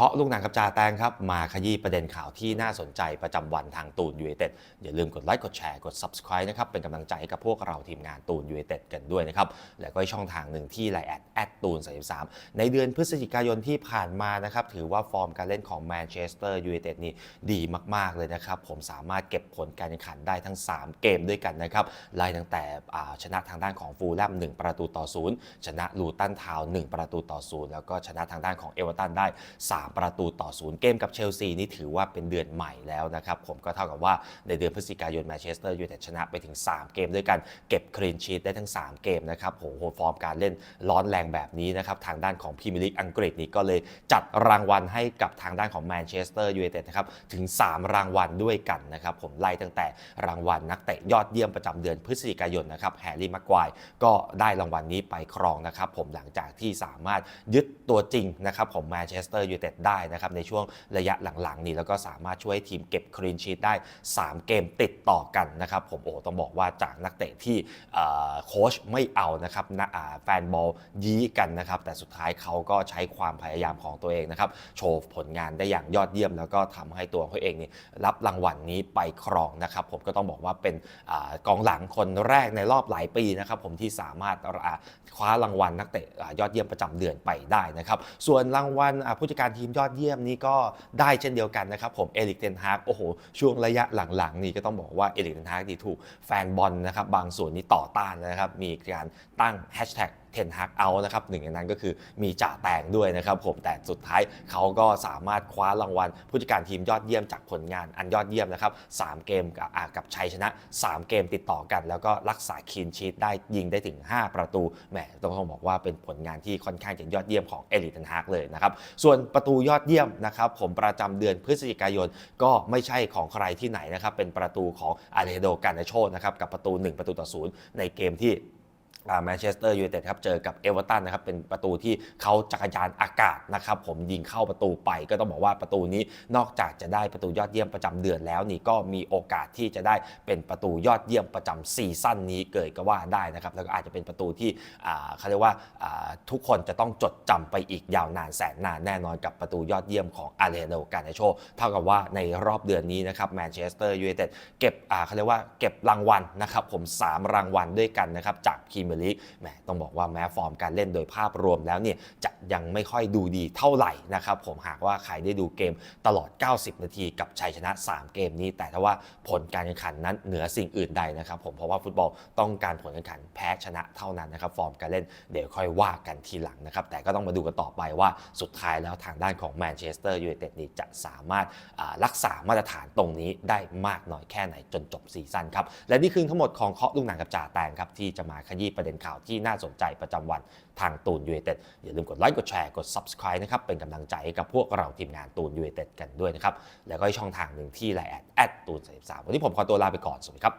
เคาะลูกหนังกับจ่าแตงครับ มาขยี้ประเด็นข่าวที่น่าสนใจประจำวันทางตูนยูไนเต็ดอย่าลืมกดไลค์กดแชร์กด Subscribe นะครับ เป็นกำลังใจให้กับพวกเราทีมงานตูนยูไนเต็ดกันด้วยนะครับ แล้วก็ช่องทางหนึ่งที่ไลน์แอดแอดตูน33ในเดือนพฤศจิกายนที่ผ่านมานะครับ ถือว่าฟอร์มการเล่นของแมนเชสเตอร์ยูไนเต็ดนี่ดีมาก ๆ เลยนะครับ ผมสามารถเก็บผลการแข่งขันได้ทั้ง 3 เกมด้วยกันนะครับไล่ตั้งแต่ชนะทางด้านของฟูลแลม1 ประตูต่อศูนย์ชนะลูตันทาวน์1ประตูต่อศูนย์แล้วก็ชนะทางด้านของเอเวอร์ตันได้ 3ประตูต่อศูนย์เกมกับเชลซีนี่ถือว่าเป็นเดือนใหม่แล้วนะครับ ผมก็เท่ากับว่าในเดือนพฤศจิกายนแมนเชสเตอร์ยูไนเต็ดชนะไปถึง 3 เกมด้วยกันเก็บคลีนชีตได้ทั้ง 3 เกมนะครับโหฟอร์มการเล่นร้อนแรงแบบนี้นะครับทางด้านของพรีเมียร์ลีกอังกฤษนี่ก็เลยจัดรางวัลให้กับทางด้านของแมนเชสเตอร์ยูไนเต็ดนะครับถึง 3 รางวัลด้วยกันนะครับผมไล่ตั้งแต่รางวัลนักเตะยอดเยี่ยมประจำเดือนพฤศจิกายนนะครับแฮร์รี่ม็กควายก็ได้รางวัลนี้ไปครองนะครับผมหลังจากที่สามารถยึดตัวจริงนะครับของแมนเชสเตอร์ยูไนเต็ดได้นะครับในช่วงระยะหลังๆ นี้แล้วก็สามารถช่วยทีมเก็บคลีนชีตได้ 3 เกมติดต่อกันนะครับผมโอ้ต้องบอกว่าจากนักเตะที่โค้ชไม่เอานะครับนะอ่าแฟนบอลยี้กันนะครับแต่สุดท้ายเขาก็ใช้ความพยายามของตัวเองนะครับโชว์ผลงานได้อย่างยอดเยี่ยม แล้วก็ทำให้ตัวเขาเองนี่รับรางวัลนี้ไปครองนะครับผมก็ต้องบอกว่าเป็นอกองหลังคนแรกในรอบหลายปีนะครับผมที่สามารถคว้ารางวัลนักเตะยอดเยี่ยมประจำเดือนไปได้นะครับส่วนรางวัลผู้จัดการทีมยอดเยี่ยมนี้ก็ได้เช่นเดียวกันนะครับผมเอริกเทนฮากโอ้โห ช่วงระยะหลังๆ นี่ก็ต้องบอกว่าเอริกเทนฮากที่ถูกแฟนบอลนะครับบางส่วนนี้ต่อต้านนะครับมีการตั้งแฮชแท็กเทนฮักเอานะครับหนึ่งในนั้นก็คือมีจ่าแตงด้วยนะครับผมแต่สุดท้ายเขาก็สามารถคว้ารางวัล ผู้จัดการทีมยอดเยี่ยมจากผลงานอันยอดเยี่ยมนะครับสามเกมกับกับชัยชนะ 3 เกมติดต่อกัน แล้วก็รักษาคีนชีตได้ยิงได้ถึง 5 ประตูแหมต้องต้องบอกว่าเป็นผลงานที่ค่อนข้างจะยอดเยี่ยมของเอลิทันฮากเลยนะครับส่วนประตูยอดเยี่ยมนะครับผมประจำเดือนพฤศจิกายนก็ไม่ใช่ของใครที่ไหนนะครับเป็นประตูของอาเลโดการนาโชนะครับกับประตู 1 ประตูต่อศูนย์ในเกมที่ แมนเชสเตอร์ยูไนเต็ดครับเจอกับเอเวอร์ตันนะครับเป็นประตูที่เขาจักรยานอากาศนะครับผมยิงเข้าประตูไปก็ต้องบอกว่าประตูนี้นอกจากจะได้ประตูยอดเยี่ยมประจำเดือนแล้วนี่ก็มีโอกาสที่จะได้เป็นประตูยอดเยี่ยมประจำซีซั่นนี้เกิดก็ว่าได้นะครับแล้วก็อาจจะเป็นประตูที่เขาเรียกว่าทุกคนจะต้องจดจำไปอีกยาวนานแสนนานแน่นอนกับประตูยอดเยี่ยมของอาเลโนการนโชเท่ากับว่าในรอบเดือนนี้นะครับแมนเชสเตอร์ยูไนเต็ดเก็บเขาเรียกว่าเก็บรางวัลนะครับผมสามรางวัลด้วยกันนะครับจากพรีเมียร์ลีแหมต้องบอกว่าแม้ฟอร์มการเล่นโดยภาพรวมแล้วเนี่ยจะยังไม่ค่อยดูดีเท่าไหร่นะครับผมหากว่าใครได้ดูเกมตลอด 90 นาทีกับชัยชนะ 3 เกมนี้ แต่ถ้าว่าผลการแข่งขันนั้นเหนือสิ่งอื่นใดนะครับผมเพราะว่าฟุตบอลต้องการผลการแข่งขันแพ้ชนะเท่านั้นนะครับฟอร์มการเล่นเดี๋ยวค่อยว่ากันทีหลังนะครับแต่ก็ต้องมาดูกันต่อไปว่าสุดท้ายแล้วทางด้านของแมนเชสเตอร์ยูไนเต็ดนี่จะสามารถรักษามาตรฐานตรงนี้ได้มากน้อยแค่ไหนจนจบซีซั่นครับและนี่คือทั้งหมดของเคาะลูกหนังกับจ่าแตงครับที่จะมาขยี้ประเด็นด็นข่าวที่น่าสนใจประจำวันทางตูนยูเอเต็ดอย่าลืมกดไลค์กดแชร์กด Subscribe นะครับเป็นกำลังใจให้กับพวกเราทีมงานตูนยูเอเต็ดกันด้วยนะครับแล้วก็ช่องทางหนึ่งที่ไลน์แอดแอดตูน33วันนี้ผมขอตัวลาไปก่อนสวัสดีครับ